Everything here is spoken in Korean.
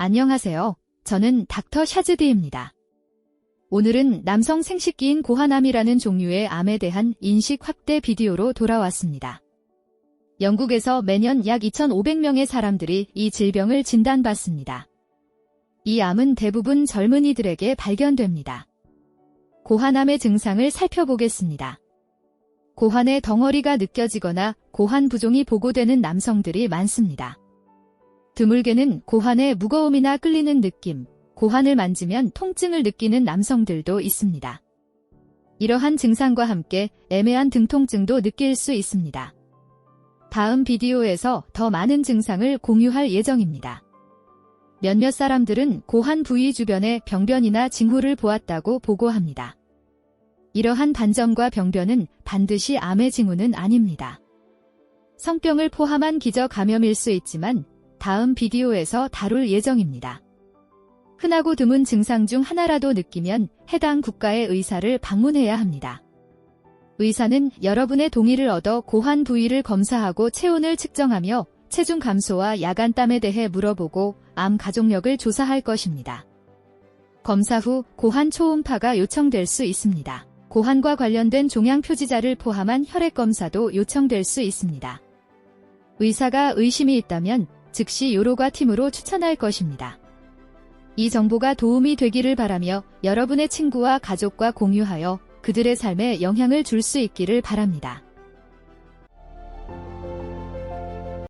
안녕하세요. 저는 닥터 샤즈디입니다. 오늘은 남성 생식기인 고환암이라는 종류의 암에 대한 인식 확대 비디오로 돌아왔습니다. 영국에서 매년 약 2,500명의 사람들이 이 질병을 진단받습니다. 이 암은 대부분 젊은이들에게 발견됩니다. 고환암의 증상을 살펴보겠습니다. 고환의 덩어리가 느껴지거나 고환 부종이 보고되는 남성들이 많습니다. 드물게는 고환의 무거움이나 끌리는 느낌, 고환을 만지면 통증을 느끼는 남성들도 있습니다. 이러한 증상과 함께 애매한 등통증도 느낄 수 있습니다. 다음 비디오에서 더 많은 증상을 공유할 예정입니다. 몇몇 사람들은 고환 부위 주변에 병변이나 징후를 보았다고 보고합니다. 이러한 반점과 병변은 반드시 암의 징후는 아닙니다. 성병을 포함한 기저 감염일 수 있지만 다음 비디오에서 다룰 예정입니다. 흔하고 드문 증상 중 하나라도 느끼면 해당 국가의 의사를 방문해야 합니다. 의사는 여러분의 동의를 얻어 고환 부위를 검사하고 체온을 측정하며 체중 감소와 야간땀에 대해 물어보고 암 가족력을 조사할 것입니다. 검사 후 고환 초음파가 요청될 수 있습니다. 고환과 관련된 종양 표지자를 포함한 혈액 검사도 요청될 수 있습니다. 의사가 의심이 있다면 즉시 요로가 팀으로 추천할 것입니다. 이 정보가 도움이 되기를 바라며 여러분의 친구와 가족과 공유하여 그들의 삶에 영향을 줄 수 있기를 바랍니다.